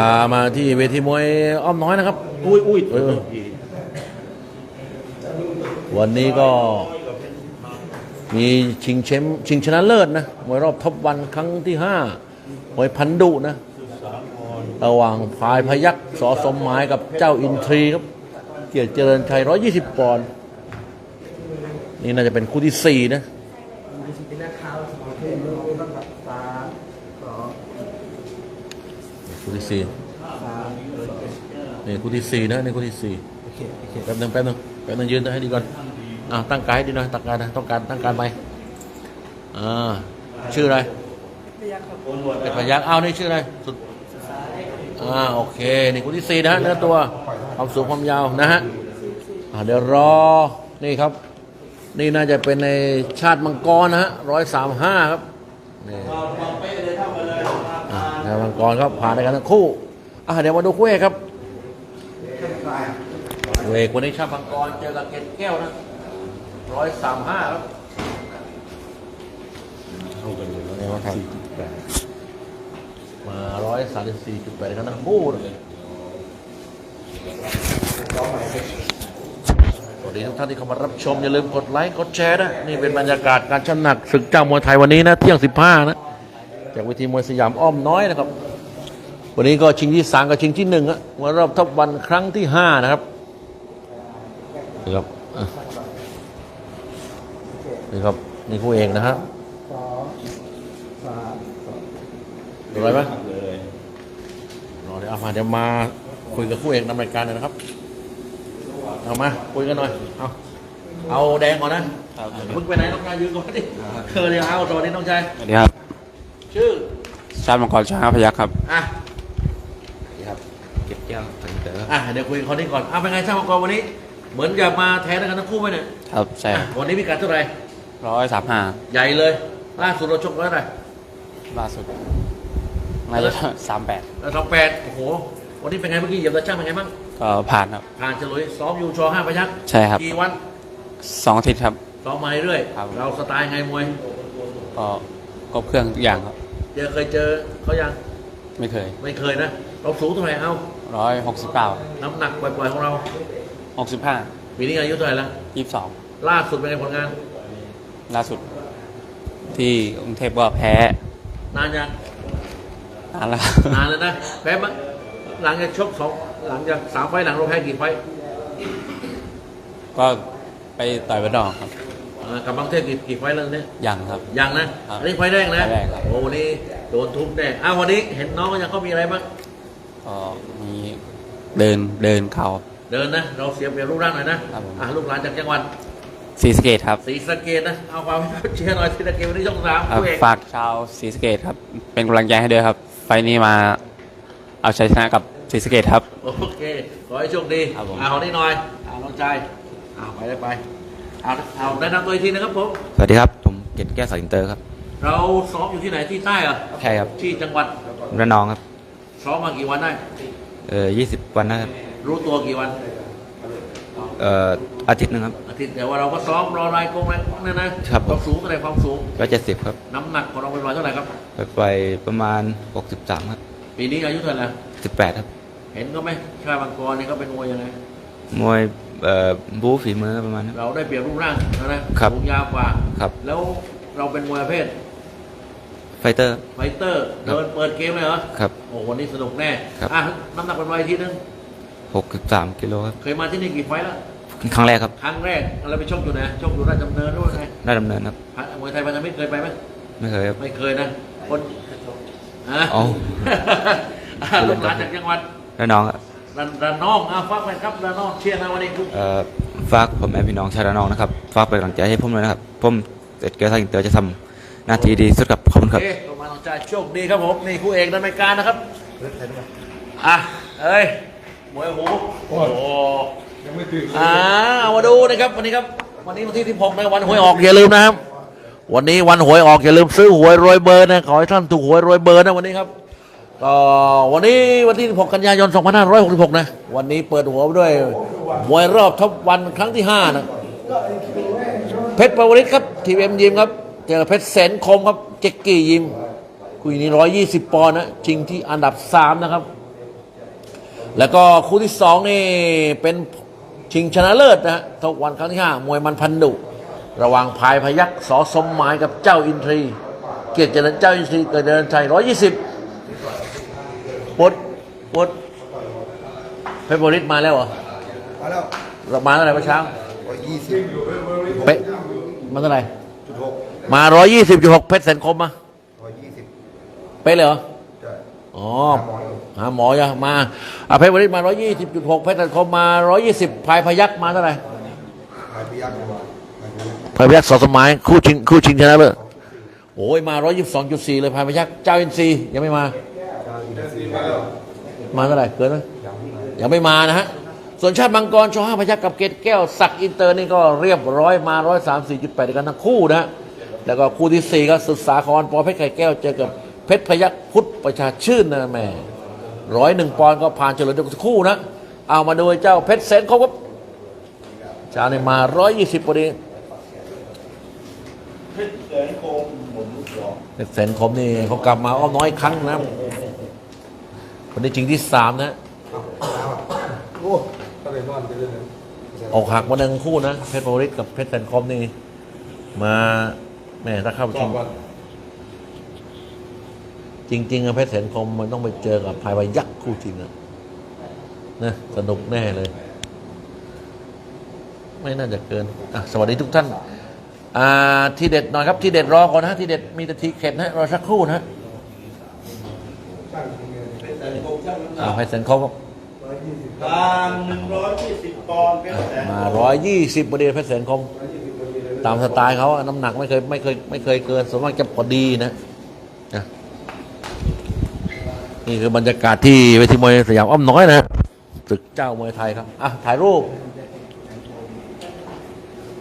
ามาที่เวทีมวยอ้อมน้อยนะครับ อุ้ยอุ้ยเออ วันนี้ก็มีชิงแชมป์ชิงชนะเลิศนะมวยรอบท็อปวันครั้งที่ห้ามวยพันดุนะ ระหว่างพายพยักสอสมหมายกับเจ้าอินทรีครับ เกียรติเจริญชัย120 ปอนด์นี่น่าจะเป็นคู่ที่ 4 นะ คู่ที่ สี่นี่คู่ที่สี่นะนี่คู่ที่สี่แป๊บหนึงแป๊บหนึงแป๊บหนึงยืนให้ดีก่อนอ่าตั้งกายให้ดีหน่อยตั้งกายนะต้องการตั้งการไปอ่าชื่ออะไรเป็นพยักเอานี่ชื่ออะไรสุดอ่าโอเคนี่คู่ที่สี่นะฮะเนื้อตัวความสูงความยาวนะฮะอ่าเดี๋ยวรอนี่ครับ นี่น่าจะเป็นในชาติมังกรนะฮะร้อยสามห้าครับนี่ อ่าในมังกรครับผ่านในกันทั้งคู่อะเดี๋ยวมาดูคู่เอกครับคู่เอกวันนี้ชาติมังกรเจอกับเกตแก้วนะร้อยสามห้าครับเท่ากันเลยนะครับมาร้อยสามสิบสี่จุดแปดกันทั้งคู่เลยสวัสดีทุกท่านที่เข้ามารับชม อย่าลืมกดไลค์ กดแชร์นะ นี่เป็นบรรยากาศการชั่งน้ำหนักศึกเจ้ามวยไทยวันนี้นะ เที่ยงสิบห้านะ จากเวทีมวยสยามอ้อมน้อยนะครับ วันนี้ก็ชิงที่สามกับชิงที่หนึ่งอะมวยรอบท็อปวันครั้งที่ห้านะครับนี่ครับอะนี่ครับนี่คู่เอกนะฮะดูอะไรไหมรอเดี๋ยวเอามาเดี๋ยวมาคุยกับคู่เอกนำรายการหน่อยนะครับ เอามาคุยกันหน่อย เอาเอาแดงก่อนนะมึงไปไหนน้องชายยืนก่อนดิเออเดี๋ยวเอาสวัสดีน้องชายสวัสดีครับชื่อ ชาติมังกรช้างพยัคฆ์ครับ อะครับเก็บแก้วตังเตออะเดี๋ยวคุยกับคนนี้ก่อนอะเป็นไงช่างมังกรวันนี้ เหมือนจะมาแทนกันทั้งคู่ไหมเนี่ยครับใช่อะวันนี้พิกัดเท่าไหร่ร้อยสามห้าใหญ่เลยล่าสุดเราชกไว้เท่าไหร่ล่าสุดน่าจะสามแปดเราสองแปดโอ้โห วันนี้เป็นไงเมื่อกี้เหยียบตาช่างเป็นไงบ้างก็ผ่านครับผ่านฉลุยซ้อมอยู่ชอห้าพยักใช่ครับกี่วันสองอาทิตย์ครับซ้อมมาเรื่อยครับเราสไตล์ไงมวยก็ครบเครื่องทุกอย่างครับ เจอเคยเจอเขายังไม่เคย ไม่เคยนะ เราสูงเท่าไหร่เอ้าร้อยหกสิบเก้าน้ำหนักปล่อยๆของเราหกสิบห้าปีนี้อายุเท่าไหร่ละยี่สิบสองล่าสุดเป็นไงผลงาน ล่าสุด ที่กรุงเทพก็แพ้ นานยังนานแล้วนานเลยนะแพ้มาหลังจากชกสองหลังจากสามไฟล์หลังเราแพ้กี่ไฟล์ก็ไปต่อยบันดอกครับอ่า กับบางเทพกี่กี่ไฟล์แล้วเนี่ยยังครับ ยังนะ ครับอันนี้ไฟล์แรกนะไฟล์แรกครับ โอ้วันนี้โดนทุบแน่อ้าววันนี้เห็นน้องก็ยังเขามีอะไรบ้าง ก็มีเดินเดินเข่าเดินนะ เราเสียเปรียบรูปร่างหน่อยนะครับผม อ่าลูกหลานจากจังหวัดศรีสะเกตครับ ศรีสะเกดนะ เอาความเชียร์หน่อยศรีสะเกดวันนี้ช่องสามครับคู่เอกฝากชาวศรีสะเกตครับ เป็นกำลังใจให้ด้วยครับ ไฟล์นี้มาเอาชัยชนะกับศรีสะเกตครับ โอเค ขอให้โชคดีครับผม อ่าขอนี้หน่อยอ่าน้องชายอ่าไปได้ไป เอาเอาแนะนำตัวอีกทีนะครับผมสวัสดีครับ ผมเกตแก้วสาวอินเตอร์ครับ เราซ้อมอยู่ที่ไหนที่ใต้เหรอใช่ครับที่จังหวัดระนองครับ ซ้อมมากี่วันได้ เอ่อยี่สิบวันนะครับ รู้ตัวกี่วัน เอ่อ อาทิตย์หนึงครับ อาทิตย์แต่ว่าเราก็ซ้อมรอรายกงอะไรนั่นนะครับผมความสูงเท่าไหร่ความสูง ร้อยเจ็ดสิบครับ น้ำหนักของเราเป็นร้อยเท่าไหร่ครับ ไปไปประมาณหกสิบสามครับปีนี้อายุเท่าไหร่แล้วสิบแปดครับ เห็นก็ไหมชาติบางกรนี่เขาเป็นมวยยังไง มวยเอ่อบู๊ฝีมือประมาณนั้น เราได้เปรียบรูปร่างนะครับสูงยาวกว่าครับ แล้วเราเป็นมวยประเภทไฟเตอร์ ไฟเตอร์เดินเปิดเกมเลยเหรอครับ โอ้วันนี้สนุกแน่ครับ อะน้ำหนักเป็นร้อยทีนึงหกสิบสามกิโลครับ เคยมาที่นี่กี่ไฟล์แล้วครั้งแรกครับครั้งแรกเราไปชกอยู่ไหนชกอยู่ราชดำเนินหรือว่าไงได้ดำเนินครับ พันมวยไทยพันธมิตรเคยไปไหมไม่เคยครับ ไม่เคยนะคนอะอ๋ออะลูกหลานจากจังหวัดระนองครับ ระระนองอะฟักไปครับระนองเชียร์นะวันนี้คุณเอ่อฝากผมแม่พี่น้องชาวระนองนะครับฝากเป็นกำลังใจให้ผมด้วยนะครับผมเกตแก้วสาวอินเตอร์จะทำหน้าที่ดีสุดครับขอบคุณโอครับเคประมาณน้องจ่ายโชคดีครับผมนี่คู่เอกในรายการนะครับอะเอ้ยมวยหูโอ้โหยังไม่ตื่นอ่าเอามาดูนะครับวันนี้ครับ วันนี้วันที่16นะวันหวยออกอย่าลืมนะครับ วันนี้วันหวยออกอย่าลืมซื้อหวยรวยเบอร์นะขอให้ท่านถูกหวยรวยเบอร์นะวันนี้ครับ ก็วันนี้วันที่ 16 กันยายน 2566 นะ วันนี้เปิดหัวด้วยมวยรอบท็อปวันครั้งที่ 5 นะ เพชรปวริศครับ ทีเอ็มยิมครับ เจอเพชรแสนคมครับ เจ็กกี้ยิม คุยนี้ร้อยยี่สิบปอนด์นะชิงที่อันดับสามนะครับ แล้วก็คู่ที่สองนี่เป็นชิงชนะเลิศนะฮะทุกวันครั้งที่ห้ามวยมันพันดุ ระหว่างพายพยักสอสมหมายกับเจ้าอินทรี เกียรติเจริญเจ้าอินทรีเกิดเจริญชัยร้อยยี่สิบ ปดปดเพชรบริษมาแล้วเหรอมาแล้วเรามาเท่าไหร่เมื่อเช้าร้อยยี่สิบเป๊ะมาเท่าไหร่จุดหกมาร้อยยี่สิบจุดหกเพชรแสนคมมาร้อยยี่สิบเป๊ะเลยเหรอใช่อ๋อหาหมออยู่หาหมอจะมาอะเพชรบริษมาร้อยยี่สิบจุดหกเพชรแสนคมมาร้อยยี่สิบพายพยักมาเท่าไหร่หายไปยักษ์มาหายไปยักษ์พายพยักสอสมหมายคู่ชิงคู่ชิงชนะเลิศโอ้ยมาร้อยยี่สิบสองจุดสี่เลยพายพยักเจ้าอินทรียังไม่มาเจ้าอินทรีย์ มาแล้วมาเท่าไหร่เกินไหมยังไม่มายังไม่มานะฮะ ส่วนชาติมังกรชอห้าพยักกับเกตแก้วศักดิ์อินเตอร์นี่ก็เรียบร้อยมาร้อยสามสี่จุดแปดกันทั้งคู่นะฮะแล้วก็คู่ที่สี่ก็ศึกษาคอนปอเพชรไข่แก้วเจอกับเพชรพยักพุทธประชาชื่นนะแหม่ร้อยหนึ่งปอนด์ก็ผ่านเฉลิมทุกคู่นะ เอามาดูเจ้าเพชรเซนเขาครับเจ้าเนี่ยมาร้อยยี่สิบพอดีเพชรเซนคมเพชรเซนคมนี่เขากลับมาอ้อมน้อยครั้งนะ คนนี้จริงที่สามนะโอ้ก็เลยนอนไปเรื่อยออกหักมาหนึ่งคู่นะเพชรโพลิสกับเพชรแสนคมนี่มาแหม่ถ้าเข้าชิงจริงๆอะเพชรแสนคมมันต้องไปเจอกับภายใบยักษ์คู่จริงอะนะสนุกแน่เลย ไม่น่าจะเกินอะสวัสดีทุกท่านอ่าที่เด็ดหน่อยครับที่เด็ดรอก่อนนะที่เด็ดมีแต่ทีเข็ดนะรอสักครู่นะอ่า เพชรแสนคมครับทางหนึ่งร้อยยี่สิบปอนด์เป็นแสนมาร้อยยี่สิบบดีเพชรแสนคมตามสไตล์เขาอะน้ำหนักไม่เคยไม่เคยไม่เคยเกินส่วนมากจะพอดีนะนะนี่คือบรรยากาศที่เวทีมวยสยามอ้อมน้อยนะฮะศึกเจ้ามวยไทยครับอะถ่ายรูป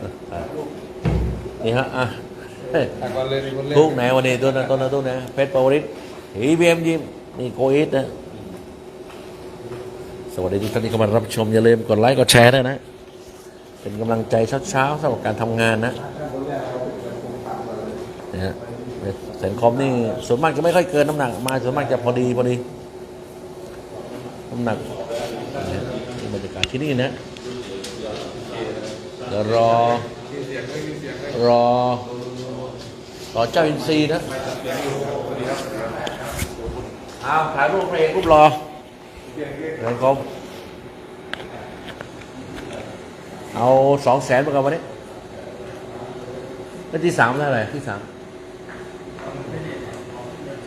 อะถ่ายรูปนี่ฮะอะเฮ้ยแต่ก่อนเลยมีคนเล่นทุกไหนวันนี้ตัวนั้นตัวนั้นตัวไหนเพชรปวริศฮีเบียมยิมนี่โกอิทนะ สวัสดีทุกท่านที่เข้ามารับชมอย่าลืมกดไลค์กดแชร์ด้วยนะ เป็นกำลังใจเช้าๆสำหรับการทำงานนะนะฮะแสนคอมนี่ส่วนมากจะไม่ค่อยเกินน้ำหนักมาส่วนมากจะพอดีพอดีน้ำหนักนี่บรรยากาศที่นี่นะเดี๋ยวรอรอรอเจ้าอินซีนะเอาถ่ายรูปเพลงรูปรอ แสนคอมเอาสองแสนประกันวันนี้แล้วที่สามได้อะไรที่สาม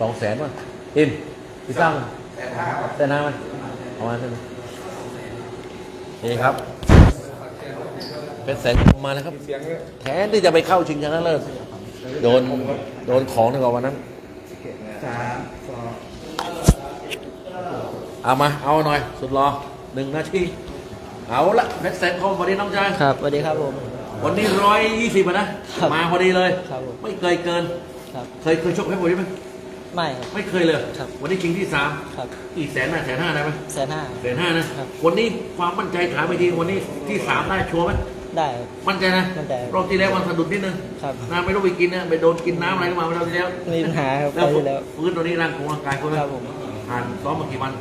สองแสนป่ะอินที่สามแสนห้าแสนห้าไหมเอามาเท่าไหร่นี่ครับเป็นแสนมาแล้วครับแทนที่จะไปเข้าชิงชนะเลิศโดนโดนของในกว่าวันนั้น เอามาเอาหน่อย สุดรอหนึ่งนาทีเอาละเพชรแสนคมสวัสดีน้องชายครับสวัสดีครับผม วันนี้ร้อยยี่สิบนะ ครับมาพอดีเลย ครับผมไม่เคยเกิน ครับ เคยเคยชกให้ผมไหมไม่ครับ ไม่เคยเลยครับ วันนี้ชิงที่สามครับอีกแสนห้าแสนห้าได้ไหมแสนห้า แสนห้านะ ครับ วันนี้ความมั่นใจถามไปทีวันนี้ที่สามได้ชัวร์ไหมได้ครับ มั่นใจนะมั่นใจรอบที่แล้วมันสะดุดนิดนึงครับน้ำไม่รู้ไปกินนะไปโดนกินน้ำอะไรก็มาเมื่อที่แล้วมีปัญหาครับแล้วไปที่แล้วฟื้นตัวนี้ร่างกงร่างกายคุณครับผม ผ่านซ้อมมากี่วัน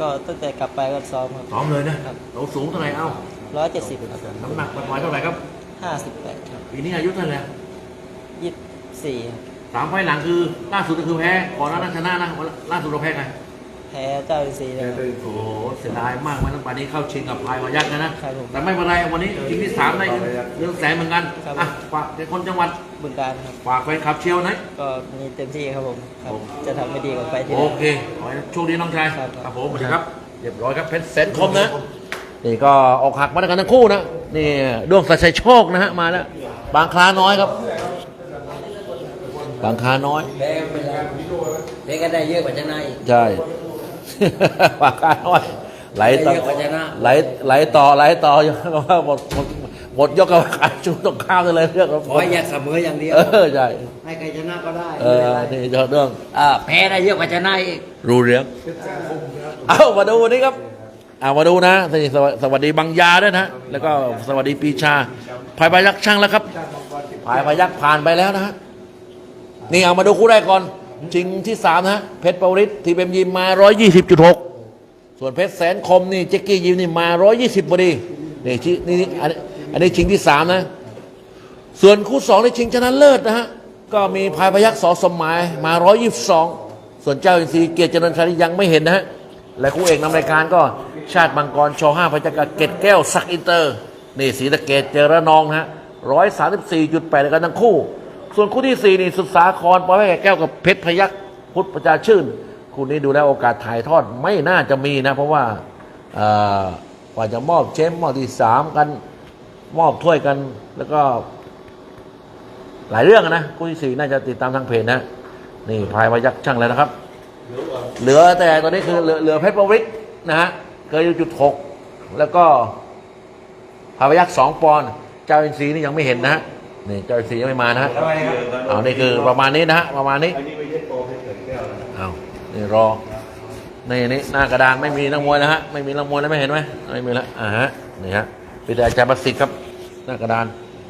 ก็ตั้งแต่กลับไปก็ซ้อมครับ ซ้อมเลยนะครับ เราสูงเท่าไหร่เอ้าร้อยเจ็ดสิบครับน้ำหนักประมาณเท่าไหร่ครับห้าสิบแปดครับปีนี้อายุเท่าไหร่แล้วยี่สิบสี่ครับสามไฟล์หลังคือล่าสุดก็คือแพ้ก่อนหน้านั้นชนะนะวันล่าสุดเราแพ้ไง แพ้เจ้าอินซีนะครับโอ้โหเสียดายมากมันตั้งแต่นี้เข้าชิงกับพายมายักษ์นะนะครับผมแต่ไม่เป็นไรวันนี้ชิงที่สามได้เรื่องแสนเหมือนกันครับ อะฝากเป็นคนจังหวัดบึงการครับ ฝากแฟนคลับเชียร์นะ ก็มีเต็มที่ครับผมครับผมจะทำไม่ดีกว่าไปที่โอแล้ว เคขอให้โชคดีน้องชายครับครับ ผมสวัสดีครับ เรียบร้อยครับเพชรแสนคมนะ นี่ก็ออกหักมาด้วยกันทั้งคู่นะ นี่ดวงสัจชัยโชคนะฮะมาแล้ว บางคลาน้อยครับ บางคลาน้อย แพ้เป็นไรแพ้ก็ได้เยอะกว่าชนะอีก ใช่ ปากกาน้อยไหลต่อเยอะกว่าชนะไหลไหลต่อไหลต่อยังว่าหมดหมดหมดยกกับขายชุดตกข้ามไปเลยเรื่องขออยากเสมออย่างเดียวเออใช่ให้ใครชนะก็ได้เออนี่เรื่องอ่าแพ้ได้เยอะกว่าชนะอีกรู้เรื่องเอามาดูวันนี้ครับเอามาดูนะสวัสสวัสดีบางยาด้วยนะแล้วก็สวัสดีปีชาภายพยักช่างแล้วครับภายพยักผ่านไปแล้วนะฮะนี่เอามาดูคู่แรกก่อน จริงที่สามนะเพชรปวริศทีเบมยิมมา120.6ส่วนเพชรแสนคมนี่เจ๊กกี้ยิมนี่มา120พอดีนี่ชินี่นี่อันนี้อันนี้ชิงที่3นะ ส่วนคู่2ในชิงชนะเลิศนะฮะก็มีพายพยักษ์สอสมหมายมา122ส่วนเจ้าอินทรีย์เกียรติเจริญชัยนี่ยังไม่เห็นนะฮะและคู่เอกนำรายการก็ชาติมังกรช5พยักษ์เกตแก้วสักอินเตอร์นี่ศรีสะเกดเจอระนองนะฮะ134.8ในกันทั้งคู่ ส่วนคู่ที่4นี่สุดสาครปอยแก้วกับเพชรพยักพุทธประชาชื่น คู่นี้ดูแล้วโอกาสถ่ายทอดไม่น่าจะมีนะ เพราะว่าอกว่าจะมอบเชมป์มอบที่สามกันมอบถ้วยกัน แล้วก็ หลายเรื่องนะคู่ที่สี่น่าจะติดตามทางเพจนะนี่พายพยักช่างแล้วนะครับ เหลือแต่ตอนนี้คือเหลือเหลือเพชรประวิทย์นะฮะเกินจุดหกแล้วก็พายพยักสองปอนด์เจ้าอินทรีย์นี่ยังไม่เห็นนะฮะ นี่เจ้าอินทรีย์ยังไม่มานะฮะเอานี่คือประมาณนี้นะฮะประมาณนี้อันนี้ไม่ใช่โปรเพชรเกิดแก้วนะเอานี่รอนี่นี่หน้ากระดานไม่มีนักมวยนะฮะไม่มีนักมวยแล้วไม่เห็นไหมไม่มีแล้วอ่าฮะนี่ฮะเป็นอาจารย์ประสิทธิ์ครับหน้ากระดาน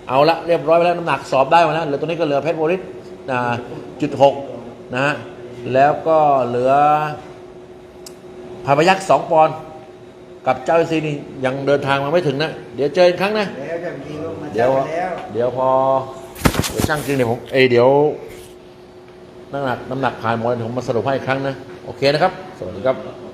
เอาละเรียบร้อยไปแล้วน้ำหนักสอบได้มาแล้วเหลือตัวนี้ก็เหลือเพชรโวริสนะจุดหกนะฮะแล้วก็เหลือพาพยักษ์สองปอนด์กับเจ้าซีนี่ยังเดินทางมาไม่ถึงนะ เดี๋ยวเจออีกครั้งนะ แล้วจะมีลงมาเดี๋ยวแล้วเดี๋ยวพอเดี๋ยวช่างจริงเดี๋ยวผมเอยเดี๋ยวน้ำหนักน้ำหนักผ่านหมดผมมาสรุปให้อีกครั้งนะ โอเคนะครับ สวัสดีครับ